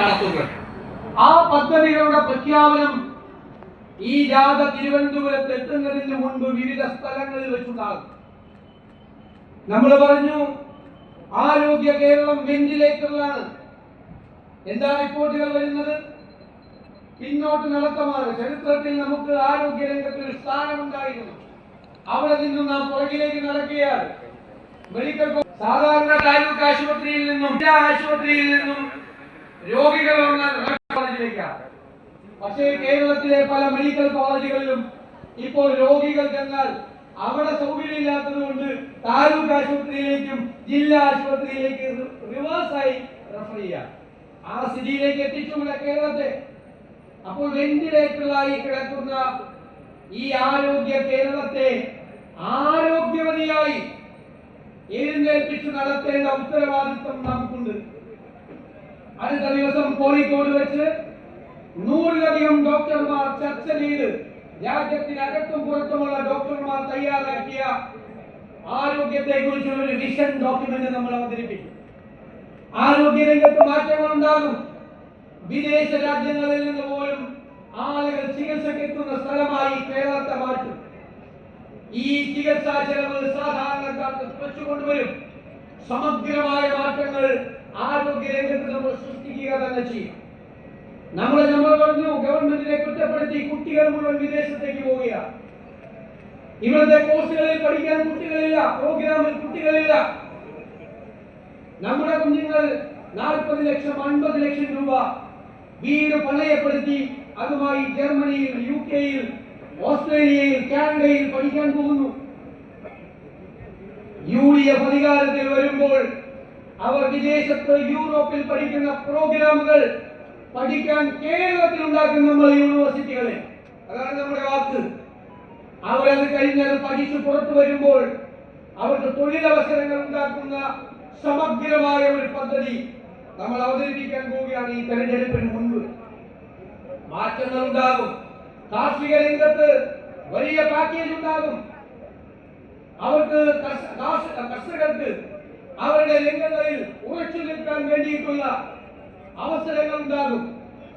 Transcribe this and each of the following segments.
നടത്തുന്നത്. ആ പദ്ധതികളുടെ പ്രഖ്യാപനം ഈ ജാഥ തിരുവനന്തപുരത്ത് എത്തുന്നതിന് മുൻപ് വിവിധ സ്ഥലങ്ങളിൽ വെച്ചുണ്ടാകും. നമ്മൾ പറഞ്ഞു ആരോഗ്യ കേരളം വെന്റിലേറ്ററിലാണ്. എന്താ റിപ്പോർട്ടുകൾ വരുന്നത്? പിന്നോട്ട് നടത്തമാണ് ചരിത്രത്തിൽ നമുക്ക് ആരോഗ്യ രംഗത്തിൽ സ്ഥാനമുണ്ടായിരുന്നു. അവിടെ നിന്നും നാം പുറകിലേക്ക് നടക്കുകയാണ്. മെഡിക്കൽ സാധാരണ താലൂക്ക് ആശുപത്രിയിൽ നിന്നും ആശുപത്രിയിൽ നിന്നും രോഗികൾ പക്ഷേ കേരളത്തിലെ പല മെഡിക്കൽ കോളേജുകളിലും ഇപ്പോൾ രോഗികൾ ചെന്നാൽ അവിടെ സൗകര്യമില്ലാത്തത് കൊണ്ട് താലൂക്ക് ആശുപത്രിയിലേക്കും ജില്ലാ ആശുപത്രിയിലേക്ക് റിവേഴ്സായി റെഫർ ചെയ്യാം. ആ സ്ഥിതിയിലേക്ക് എത്തിച്ചു ഇവിടെ കേരളത്തെ. അപ്പോൾ വെന്റിലേറ്ററിലായി കിടക്കുന്ന ഈ ആരോഗ്യ കേരളത്തെ ആരോഗ്യവതിയായി എഴുന്നേൽപ്പിച്ച് നടത്തേണ്ട ഉത്തരവാദിത്വം നമുക്കുണ്ട്. അടുത്ത ദിവസം കോഴിക്കോട് വെച്ച് നൂറിലധികം ഡോക്ടർമാർ ചർച്ച ചെയ്ത് രാജ്യത്തിനകത്തും പുറത്തുമുള്ള ഡോക്ടർമാർ തയ്യാറാക്കിയ ആരോഗ്യത്തെ കുറിച്ചുള്ള ഒരു വിഷൻ ഡോക്യുമെന്റ് നമ്മൾ അവതരിപ്പിക്കും. ആരോഗ്യ രംഗത്ത് മാറ്റങ്ങൾ ഉണ്ടാകും വിദേശ രാജ്യങ്ങളിൽ നിന്ന് പോലും ആളുകൾ ചികിത്സക്ക് എത്തുന്ന സ്ഥലമായി കേരളത്തെ മാറ്റും. ഈ ചികിത്സാ ചെലവ് സാധാരണക്കാർക്ക് കുറച്ചു കൊണ്ടുവരും സമഗ്രമായ മാറ്റങ്ങൾ ആരോഗ്യ രംഗത്ത് നമ്മൾ സൃഷ്ടിക്കുക തന്നെ ചെയ്യും. നമ്മളെ നമ്മൾ പറഞ്ഞു ഗവൺമെന്റിനെ കുറ്റപ്പെടുത്തി കുട്ടികൾ മുഴുവൻ വിദേശത്തേക്ക് പോവുകയാണ് ഇവിടുത്തെ കോഴ്സുകളിൽ പഠിക്കാൻ കുട്ടികളില്ല പ്രോഗ്രാമിൽ കുട്ടികളില്ല. നമ്മുടെ കുഞ്ഞുങ്ങൾ നാൽപ്പത് ലക്ഷം അൻപത് ലക്ഷം രൂപ വീട് പണയപ്പെടുത്തി അതുമായി ജർമ്മനിയിൽ യു കെയിൽ ഓസ്ട്രേലിയയിൽ കാനഡയിൽ പഠിക്കാൻ പോകുന്നു. യു ഡി എഫ് അധികാരത്തിൽ വരുമ്പോൾ അവർ വിദേശത്ത് യൂറോപ്പിൽ പഠിക്കുന്ന പ്രോഗ്രാമുകൾ പഠിക്കാൻ കേരളത്തിൽ ഉണ്ടാക്കുന്ന നമ്മുടെ യൂണിവേഴ്സിറ്റികളെ. അതാണ് നമ്മുടെ വാക്ക്. അവരത് കഴിഞ്ഞത് പഠിച്ചു പുറത്തു വരുമ്പോൾ അവർക്ക് തൊഴിലവസരങ്ങൾ ഉണ്ടാക്കുന്ന സമഗ്രമായ ഒരു പദ്ധതി നമ്മൾ അവതരിപ്പിക്കാൻ പോവുകയാണ് ഈ തെരഞ്ഞെടുപ്പിന് മുൻപ്. മാറ്റങ്ങൾ ഉണ്ടാകും. കാർഷിക രംഗത്ത് വലിയ പാക്കേജ് ഉണ്ടാകും. അവർക്ക് കർഷ- കാർഷ- കർഷകർക്ക് അവരുടെ രംഗങ്ങളിൽ ഉറച്ചു നിൽക്കാൻ വേണ്ടിയിട്ടുള്ള അവസരങ്ങൾ ഉണ്ടാകും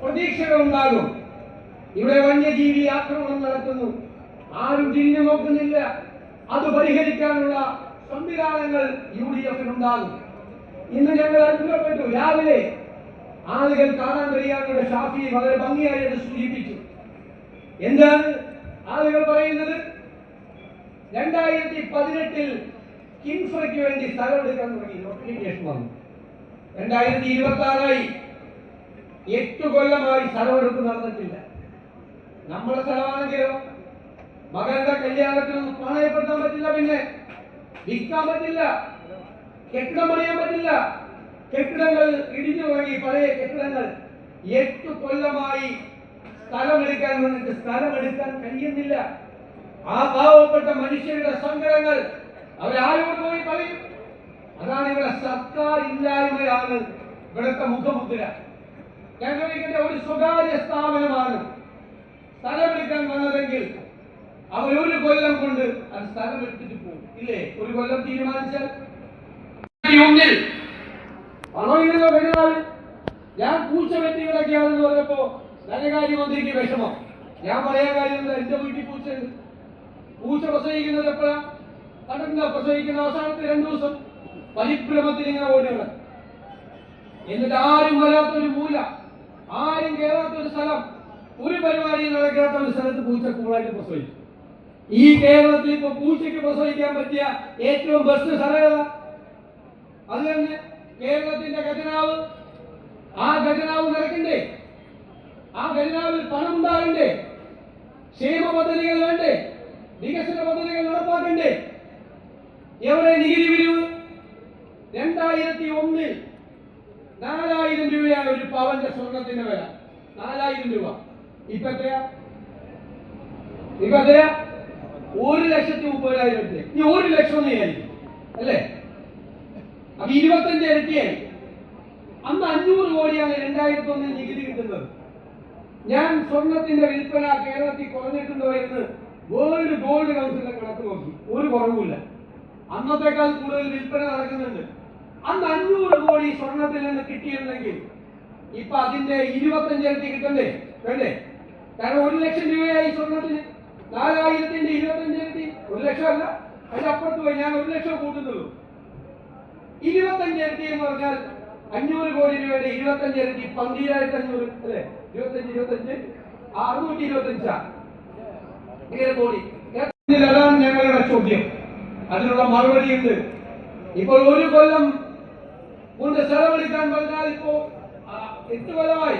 പ്രതീക്ഷകൾ ഉണ്ടാകും ഇവിടെ വന്യജീവി ആക്രമണം നടത്തുന്നു. ആരും തിരിഞ്ഞു നോക്കുന്നില്ല. അത് പരിഹരിക്കാനുള്ള സംവിധാനങ്ങൾ യു ഡി എഫിനുണ്ടാകും ഇന്ന് ഞങ്ങൾ അത്ഭുതപ്പെട്ടു രാവിലെ ആളുകൾ കാണാൻ കഴിയാനുള്ള ഷാഫി വളരെ ഭംഗിയായി അത് സൂചിപ്പിച്ചു. എന്താണ് ആളുകൾ പറയുന്നത്? രണ്ടായിരത്തി പതിനെട്ടിൽ കിൻഫ്രയ്ക്ക് വേണ്ടി സ്ഥലം എടുക്കാൻ തുടങ്ങി. നോട്ടിഫിക്കേഷൻ വന്നു. രണ്ടായിരത്തി ഇരുപത്തി ആറായി എട്ട് കൊല്ലമായി സ്ഥലമെടുപ്പ് നടന്നിട്ടില്ല. നമ്മുടെ സ്ഥലമാണെങ്കിലോ? മകന്റെ കല്യാണത്തിനൊന്നും പണയപ്പെടുത്താൻ പറ്റില്ല പിന്നെ. വിൽക്കാൻ പറ്റില്ല. കെട്ടിടം പണിയാൻ പറ്റില്ല. കെട്ടിടങ്ങൾ ഇടിഞ്ഞു തുടങ്ങി. പഴയ കെട്ടിടങ്ങൾ. എട്ട് കൊല്ലമായി സ്ഥലമെടുക്കാൻ വന്നിട്ട് സ്ഥലമെടുക്കാൻ കഴിയുന്നില്ല. ആ പാവപ്പെട്ട മനുഷ്യരുടെ സങ്കടങ്ങൾ അവരാരോട് പോയി പറയും. അതാണ് ഇവിടെ സർക്കാർ ഇല്ലായ്മയാണ് ഇവിടുത്തെ മുഖമുദ്ര. ഞങ്ങളിങ്ങനെ ഒരു സ്വകാര്യ സ്ഥാപനമാണ്. സ്ഥലമെടുക്കാൻ വന്നതെങ്കിൽ അവർ ഒരു കൊല്ലം കൊണ്ട് അത് സ്ഥലം എടുത്തിട്ട് പോകും. ഇല്ലേ? ഒരു കൊല്ലം തീരുമാനിച്ചാൽ? ഒന്നിൽ. പണമില്ലല്ലോ ബംഗാളിൽ ഞാൻ പൂച്ച വെട്ടി കിടക്കുകയാണെന്ന് പറഞ്ഞപ്പോ ധനകാര്യമന്ത്രിക്ക് വിഷമം. ഞാൻ പറയാൻ കാര്യം എന്റെ വീട്ടിൽ പൂച്ചയുണ്ട്. പൂച്ച പ്രസവിക്കുന്നത് എപ്പോഴാ? കണ്ടിട്ടുണ്ടോ പ്രസവിക്കുന്ന അവസാനത്തെ രണ്ടു ദിവസം പരിഭ്രമത്തിൽ ഇങ്ങനെ ഓടി എന്നിട്ട് ആരും വരാത്ത ഒരു മൂല ആരും കേറാത്ത ഒരു സ്ഥലം ഒരു പരിപാടി നടക്കാത്ത ഒരു സ്ഥലത്ത് പൂച്ച കൂളായിട്ട് പ്രസവിക്കും. ഈ കേരളത്തിൽ ഇപ്പൊ പൂച്ചയ്ക്ക് പ്രസവിക്കാൻ പറ്റിയ ഏറ്റവും ബെസ്റ്റ് സ്ഥലം അത് തന്നെ കേരളത്തിന്റെ ഖജനാവ്. ആ ഖജനാവ് നിറക്കണ്ടേ ആ ഖജനാവിൽ പണം ഉണ്ടാകണ്ടേ? ക്ഷേമ പദ്ധതികൾ വേണ്ടേ? വികസന പദ്ധതികൾ നടപ്പാക്കണ്ടേ? എവിടെ നികുതി പിരിവ് രണ്ടായിരത്തി ഒന്നിൽ നാലായിരം രൂപയാണ് ഒരു പവന്റെ സ്വർണത്തിന്റെ വില. നാലായിരം രൂപ. ഇപ്പൊ എത്രയാ? ഇപ്പൊ എത്രയാ? ഒരു ലക്ഷത്തി മുപ്പതിനായിരം ഇനി ഒരു ലക്ഷം എന്ന് അല്ലേ? അപ്പൊ ഇരുപത്തഞ്ച് ഇരട്ടിയായി. അന്ന് അഞ്ഞൂറ് കോടിയാണ് രണ്ടായിരത്തി ഒന്നിൽ നികുതി കിട്ടുന്നത്. ഞാൻ സ്വർണത്തിന്റെ വിൽപ്പന കേരളത്തിൽ കുറഞ്ഞിട്ടുണ്ടോ എന്ന് വേൾഡ് ഗോൾഡ് കൗൺസിലിന്റെ കണക്ക് നോക്കി. ഒരു കുറവുമില്ല. അന്നത്തെക്കാൾ കൂടുതൽ വിൽപ്പന നടക്കുന്നുണ്ട്. അന്ന് അഞ്ഞൂറ് കോടി സ്വർണത്തിൽ നിന്ന് കിട്ടിയിരുന്നെങ്കിൽ ഇപ്പൊ അതിന്റെ ഇരുപത്തഞ്ചിരട്ടി കിട്ടണ്ടേ? വേണ്ടേ? കാരണം ഒരു ലക്ഷം രൂപയായി സ്വർണത്തിന്. നാലായിരത്തിന്റെ ഇരുപത്തഞ്ചിരട്ടി ഒരു ലക്ഷം അല്ല. അതിന്റെ അപ്പുറത്ത് പോയി. ഞാൻ ഒരു ലക്ഷം കൂട്ടുന്നുള്ളൂ. ഇരുപത്തഞ്ചിരട്ടി എന്ന് പറഞ്ഞാൽ അഞ്ഞൂറ് കോടി രൂപയുടെ ഇരുപത്തഞ്ചിരട്ടി പന്തിരായിരത്തി അഞ്ഞൂറ് അല്ലെ? ഇരുപത്തഞ്ച് ഇരുപത്തഞ്ച്. അറുന്നൂറ്റി ഇരുപത്തഞ്ചാ? ഇങ്ങനെ കോടി ഞങ്ങളുടെ ചോദ്യം. അതിനുള്ള മറുപടി ഉണ്ട് ഇപ്പോൾ ഒരു കൊല്ലം കൊണ്ട് ചെലവഴിക്കാൻ പറഞ്ഞാൽ ഇപ്പോ എട്ട് കൊല്ലമായി.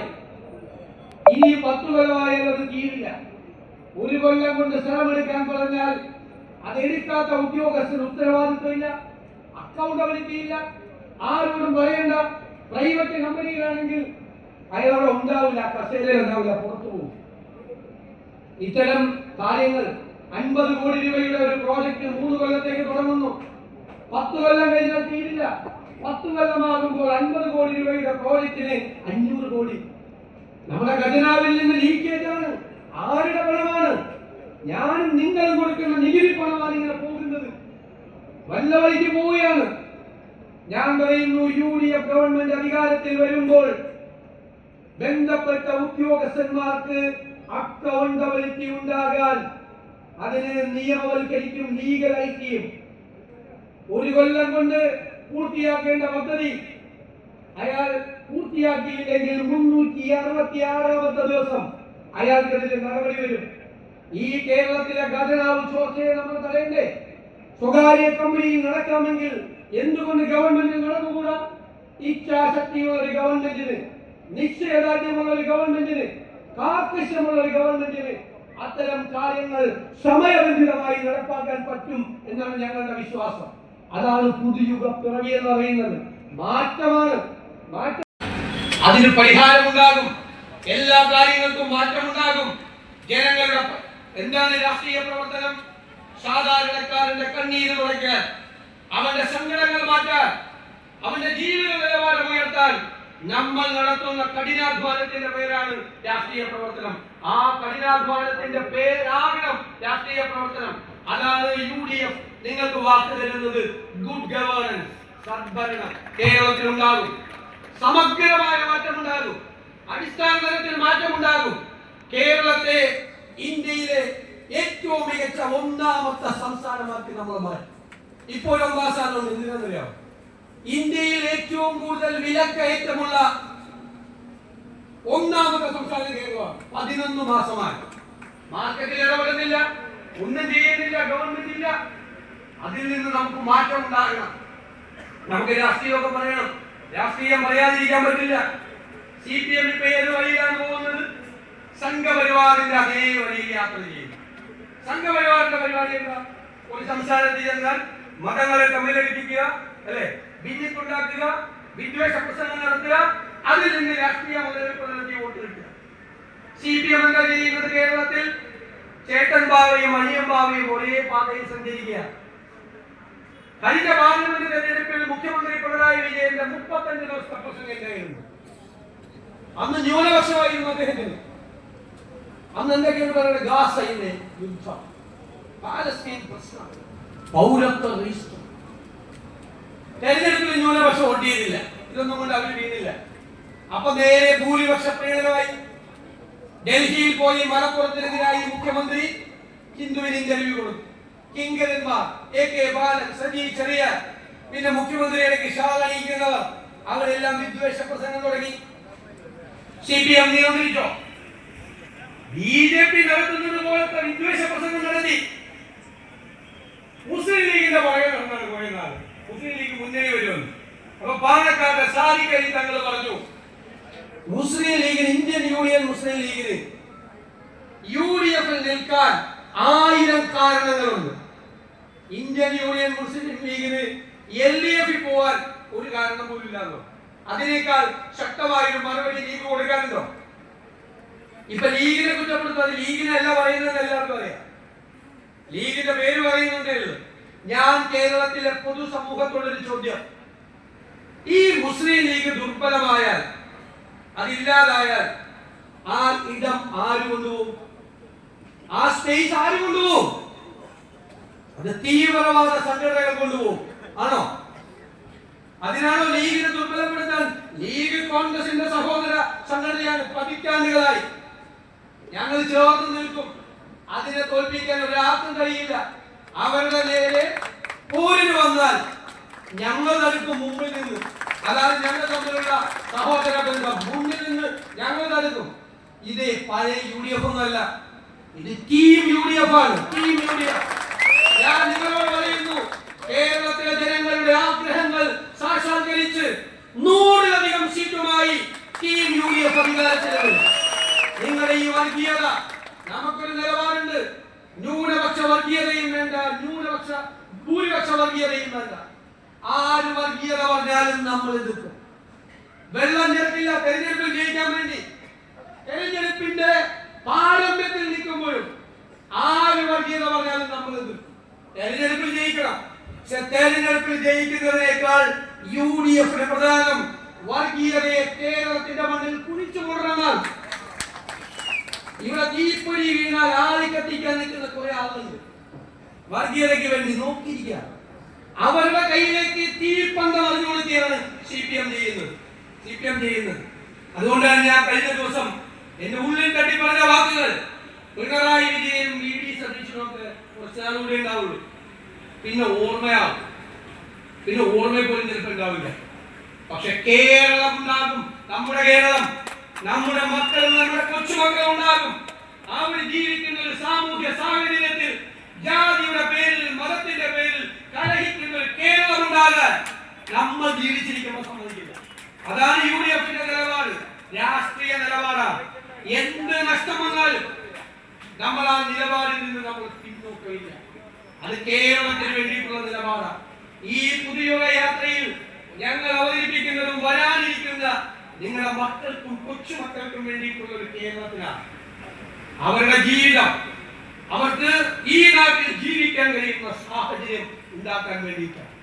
ഇനി പത്ത് കൊല്ലമായി അത് തീരില്ല ഒരു കൊല്ലം കൊണ്ട് ചെലവഴിക്കാൻ പറഞ്ഞാൽ അതെടുക്കാത്ത ഉദ്യോഗസ്ഥന് ഉത്തരവാദിത്വമില്ല അക്കൗണ്ടബിലിറ്റി ഇല്ല. ആരോടും പറയണ്ട. പ്രൈവറ്റ് കമ്പനിയിലാണെങ്കിൽ അയാളവിടെ ഉണ്ടാവില്ല കസേരയിൽ ഉണ്ടാവില്ല പുറത്തു പോകും. ഇത്തരം കാര്യങ്ങൾ അൻപത് കോടി രൂപയുടെ ഒരു പ്രോജക്റ്റ് മൂന്ന് കൊല്ലത്തേക്ക് തുടങ്ങുന്നു. പത്ത് കൊല്ലം കഴിഞ്ഞാൽ തീരില്ല. പത്ത് കൊല്ലമാകുമ്പോൾ അൻപത് കോടി രൂപയുടെ പ്രോജക്റ്റിന് അഞ്ഞൂറ് കോടി. നമ്മുടെ ഖജനാവിൽ നിന്ന് ലീക്കേജ് ആണ്. ആരുടെ പണമാണ്? ഞാനും നിങ്ങളും കൊടുക്കുന്ന നികുതി പണമാണ് ഇങ്ങനെ പോകുന്നത്. വല്ല വഴിക്ക് പോവുകയാണ്. ഞാൻ പറയുന്നു യു ഡി എഫ് ഗവൺമെന്റ് അധികാരത്തിൽ വരുമ്പോൾ ബന്ധപ്പെട്ട ഉദ്യോഗസ്ഥന്മാർക്ക് അക്കൗണ്ടബിലിറ്റി ഉണ്ടാകാൻ അതിനെ നിയമവൽക്കരിക്കും ലീഗലൈസ് ചെയ്യും ഒരു കൊല്ലം കൊണ്ട് പൂർത്തിയാക്കേണ്ട പദ്ധതി. അയാൾ പൂർത്തിയാക്കിയില്ലെങ്കിൽ മുന്നൂറ്റി അറുപത്തി ആറാമത്തെ ദിവസം അയാൾക്കെതിരെ നടപടി വരും. ഈ കേരളത്തിലെ ഖജനാവ് ചോർച്ചയെ നമ്മൾ തടയണ്ടേ? സ്വകാര്യ കമ്പനിയിൽ നടക്കാമെങ്കിൽ എന്തുകൊണ്ട് ഗവൺമെന്റിൽ നടന്നുകൂടാ? ഇച്ഛാശക്തിയുള്ള ഒരു ഗവൺമെന്റിന് നിശ്ചയദാർഢ്യമുള്ള ഒരു ഗവൺമെന്റിന് കാർക്കശ്യമുള്ള ഒരു ഗവൺമെന്റിന് അത്തരം കാര്യങ്ങൾ സമയബന്ധിതമായി നടപ്പാക്കാൻ പറ്റും എന്നാണ് ഞങ്ങളുടെ വിശ്വാസം. അതാണ് പുതുയുഗ പിറവി എന്ന് പറയുന്നത്. മാറ്റമാണ്. മാറ്റം അതിന് പരിഹാരമുണ്ടാകും. എല്ലാ കാര്യങ്ങൾക്കും മാറ്റമുണ്ടാകും. ജനങ്ങളുടെ എന്താണ് രാഷ്ട്രീയ പ്രവർത്തനം? സാധാരണക്കാരന്റെ കണ്ണീര് തുടയ്ക്കാൻ അവന്റെ സങ്കടങ്ങൾ മാറ്റാൻ അവന്റെ ജീവിത നിലവാരം ഉയർത്താൻ നമ്മൾ നടത്തുന്ന കഠിനാധ്വാനത്തിന്റെ പേരാണ് രാഷ്ട്രീയ പ്രവർത്തനം. ആ കഠിനാധ്വാനത്തിന്റെ പേരാകണം രാഷ്ട്രീയ പ്രവർത്തനം. അതാണ് യു ഡി എഫ് നിങ്ങൾക്ക് വാക്ക് തരുന്നത്. ഗുഡ് ഗവേണൻസ് സദ്ഭരണം. കേരളത്തിൽ ഉണ്ടാകും സമഗ്രമായ മാറ്റം ഉണ്ടാകും അടിസ്ഥാന തലത്തിൽ മാറ്റമുണ്ടാകും. കേരളത്തെ ഇന്ത്യയിലെ ഏറ്റവും മികച്ച ഒന്നാമത്തെ സംസ്ഥാനമാക്കി നമ്മൾ മാറ്റി. ഇപ്പോൾ ഒന്നാം സ്ഥാനം എന്തിനാണെന്നറിയാമോ ഇന്ത്യയിൽ ഏറ്റവും കൂടുതൽ വിലക്കയറ്റമുള്ള ഒന്നാമത്തെ സംസ്ഥാനം കേരളമാണ് പതിനൊന്ന് മാസമായി. മാർക്കറ്റിൽ ഇടപെടുന്നില്ല ഒന്നും ചെയ്യുന്നില്ല ഗവൺമെന്റ് ഇല്ല. അതിൽ നിന്ന് നമുക്ക് മാറ്റം ഉണ്ടാകണം. നമുക്ക് രാഷ്ട്രീയമൊക്കെ പറയണം. രാഷ്ട്രീയം പറയാതിരിക്കാൻ പറ്റില്ല. സി പി എം ഇപ്പൊ ഏത് വഴിയിലാണ് പോകുന്നത്? സംഘപരിവാറിന്റെ അതേ വഴിയിൽ യാത്ര ചെയ്യും സംഘപരിവാറിന്റെ പരിപാടി എന്താ? ഒരു സംസ്ഥാനത്ത് ചെന്നാൽ മതങ്ങളെ തമ്മിലടിപ്പിക്കുക അല്ലെ? ഭിന്നിപ്പുണ്ടാക്കുക വിദ്വേഷ പ്രസംഗം നടത്തുക അതിൽ നിന്ന് രാഷ്ട്രീയ മുതലെടുപ്പ് വോട്ട് കിട്ടുക. സി പി എം എന്താ ചെയ്യുന്നത് കേരളത്തിൽ ചേട്ടൻ ബാവയും അനിയൻ ബാവയും ഒരേ പാതയിൽ സഞ്ചരിക്കുക കഴിഞ്ഞ പാർലമെന്റ് തെരഞ്ഞെടുപ്പിൽ മുഖ്യമന്ത്രി പിണറായി വിജയന്റെ മുപ്പത്തഞ്ച് ദിവസത്തെ പ്രസംഗം അന്ന് ന്യൂനപക്ഷമായിരുന്നു അദ്ദേഹത്തിന്. അന്ന് എന്തൊക്കെയാണ് പറയുന്നത്? ഗാസയിലെ പാലസ്തീൻ പ്രശ്നം. പൗരത്വ രജിസ്റ്റർ തെരഞ്ഞെടുപ്പിൽ ന്യൂനപക്ഷം വോട്ട് ചെയ്തില്ല. ഇതൊന്നും കൊണ്ട് അവർ വീണില്ല. അപ്പൊ നേരെ ഭൂരിപക്ഷ പ്രേരണമായി ഡൽഹിയിൽ പോയി മലപ്പുറത്തിനെതിരായി മുഖ്യമന്ത്രി ഹിന്ദുവിന് ഇന്റർവ്യൂ കൊടുത്തു. കിങ്കരന്മാർ എ കെ ബാലൻ സജി ചെറിയ പിന്നെ മുഖ്യമന്ത്രിയുടെ ഷാൾ അണിയിക്കുന്നവർ അവരെല്ലാം വിദ്വേഷ പ്രസംഗം തുടങ്ങി. സി പി എം നിയന്ത്രിച്ചോ? ബി ജെ പി നടത്തുന്നത് പോലത്തെ വിദ്വേഷ പ്രസംഗം നടത്തി. മുസ്ലിം ലീഗിന്റെ പുറകെ നടന്നാണ് കുറെ നാൾ മുസ്ലിം ലീഗ് മുന്നണി വരുമെന്ന്. അപ്പൊ പാലക്കാട്ടെ അലി തങ്ങൾ പറഞ്ഞു മുസ്ലിം ലീഗിന് ഇന്ത്യൻ യൂണിയൻ മുസ്ലിം ലീഗിന് യു ഡി എഫിൽ നിൽക്കാൻ ആയിരം കാരണങ്ങളുണ്ട്. ഇന്ത്യൻ യൂണിയൻ മുസ്ലിം ലീഗിന് എൽ ഡി എഫിൽ പോവാൻ ഒരു കാരണം പോലും ഇല്ലാന്നോ അതിനേക്കാൾ ശക്തമായ ഒരു മറുപടി ലീഗ് കൊടുക്കാനുണ്ടോ? ഇപ്പൊ ലീഗിനെ കുറ്റപ്പെടുത്തുന്നത് ലീഗിനെ അല്ല പറയുന്നത് എല്ലാവർക്കും അറിയാം. ലീഗിന്റെ പേര് പറയുന്നുണ്ടേ ഉള്ളൂ. ഞാൻ കേരളത്തിലെ പൊതുസമൂഹത്തോടൊരു ചോദ്യം. ഈ മുസ്ലിം ലീഗ് ദുർബലമായാൽ അതില്ലാതായാൽ ആ ഇടം ആര് കൊണ്ടുപോകും? ആ സ്പേസ് ആര് കൊണ്ടുപോകും? അത് തീവ്രവാദ സംഘടനകൾ കൊണ്ടുപോകും. ആണോ? അതിനാണോ ലീഗിനെ ദുർബലപ്പെടുത്താൻ? ലീഗ് കോൺഗ്രസിന്റെ സഹോദര സംഘടനയാണ് പതിറ്റാണ്ടുകളായി. ഞങ്ങൾ ചേർന്ന് നിൽക്കും. അതിനെ തോൽപ്പിക്കാൻ ഒരാൾക്കും കഴിയില്ല. അവരുടെ നേരെ പോരിന് വന്നാൽ ഞങ്ങൾ അടുത്ത് മുമ്പിൽ നിന്ന് അതായത് ഞങ്ങൾ തമ്മിലുള്ള സഹോദര ബന്ധം മുന്നിൽ നിന്ന് ഞങ്ങൾ തടുക്കും. ഇത് പഴയ യു ഡി എഫ് ഒന്നല്ല ഇത് ടീം യു ഡി എഫ് ആണ്. Team U D F. ഞാൻ നിങ്ങളോട് പറയുന്നു കേരളത്തിലെ ജനങ്ങളുടെ ആഗ്രഹങ്ങൾ സാക്ഷാത്കരിച്ച് നൂറിലധികം സീറ്റുമായി ടീം യു ഡി എഫ് അധികാരത്തിൽ വരും നിങ്ങളുടെ ഈ വർഗീയത നമുക്കൊരു നിലപാടുണ്ട്. ന്യൂനപക്ഷ വർഗീയതയും വേണ്ട ന്യൂനപക്ഷ ഭൂരിപക്ഷ വർഗീയതയും വേണ്ട. ആര് വർഗീയത പറഞ്ഞാലും നമ്മൾ എതിർക്കും. വെള്ളം ചേർക്കില്ല തെരഞ്ഞെടുപ്പിൽ ജയിക്കാൻ വേണ്ടി. തെരഞ്ഞെടുപ്പിന്റെ പാരമ്പര്യത്തിൽ നിൽക്കുമ്പോഴും ആര് വർഗീയത പറഞ്ഞാലും നമ്മൾ എതിർക്കും. തെരഞ്ഞെടുപ്പിൽ ജയിക്കണം. പക്ഷെ തെരഞ്ഞെടുപ്പിൽ ജയിക്കുന്നതിനേക്കാൾ യു ഡി എഫിന് പ്രധാനം വർഗീയതയെ കേരളത്തിന്റെ മണ്ണിൽ കുഴിച്ചു കൊണ്ടുവന്നാൽ. ഇവിടെ തീപ്പൊരി വീണാൽ ആളി കത്തിക്കാൻ നിൽക്കുന്ന കുറെ ആളുകളുണ്ട്. വർഗീയതയ്ക്ക് വേണ്ടി നോക്കിയിരിക്കുക. അവരുടെ കയ്യിലേക്ക് തീപ്പന്തം അറിഞ്ഞു കൊടുക്കുകയാണ് സി പി എം ചെയ്യുന്നത്. സി പി എം ചെയ്യുന്നത്. അതുകൊണ്ടാണ് ഞാൻ കഴിഞ്ഞ ദിവസം എന്റെ ഉള്ളിൽ തട്ടി പറഞ്ഞ വാക്കുകൾ. പിണറായി വിജയനും വി ഡി സതീശനും ഒക്കെ നാൾ കൂടെ ഉണ്ടാവുള്ളൂ. പിന്നെ ഓർമ്മയാവും. പിന്നെ ഓർമ്മ പോലും ചിലപ്പോൾ ഉണ്ടാവില്ല. പക്ഷെ കേരളം ഉണ്ടാകും. നമ്മുടെ കേരളം നമ്മുടെ മക്കളും നമ്മുടെ കൊച്ചുമക്കളും ഉണ്ടാകും. അവർ ജീവിക്കുന്ന ഒരു സാമൂഹ്യ സാഹചര്യത്തിൽ ജാതിയുടെ പേരിൽ മതത്തിന്റെ പേരിൽ കലഹിക്കുന്ന ഒരു നമ്മൾ ജീവിച്ചിരിക്കുമ്പോൾ സമ്മതിക്കില്ല. അതാണ് യു ഡി എഫിന്റെ നിലപാട്. രാഷ്ട്രീയ നിലപാടാണ്. എന്ത് നഷ്ടം വന്നാലും നമ്മൾ ആ നിലപാടിൽ നിന്ന് നമ്മൾ പിന്നോക്കില്ല അത് കേരളത്തിന് വേണ്ടിയിട്ടുള്ള നിലപാടാണ്. ഈ പുതിയ യാത്രയിൽ ഞങ്ങൾ അവതരിപ്പിക്കുന്നതും വരാനിരിക്കുന്ന നിങ്ങളുടെ മക്കൾക്കും കൊച്ചുമക്കൾക്കും വേണ്ടിയിട്ടുള്ള ഒരു കേരളത്തിലാണ്. അവരുടെ ജീവിതം. അവർക്ക് ഈ നാട്ടിൽ ജീവിക്കാൻ കഴിയുന്ന സാഹചര്യം ഉണ്ടാക്കാൻ വേണ്ടിയിട്ടാണ്.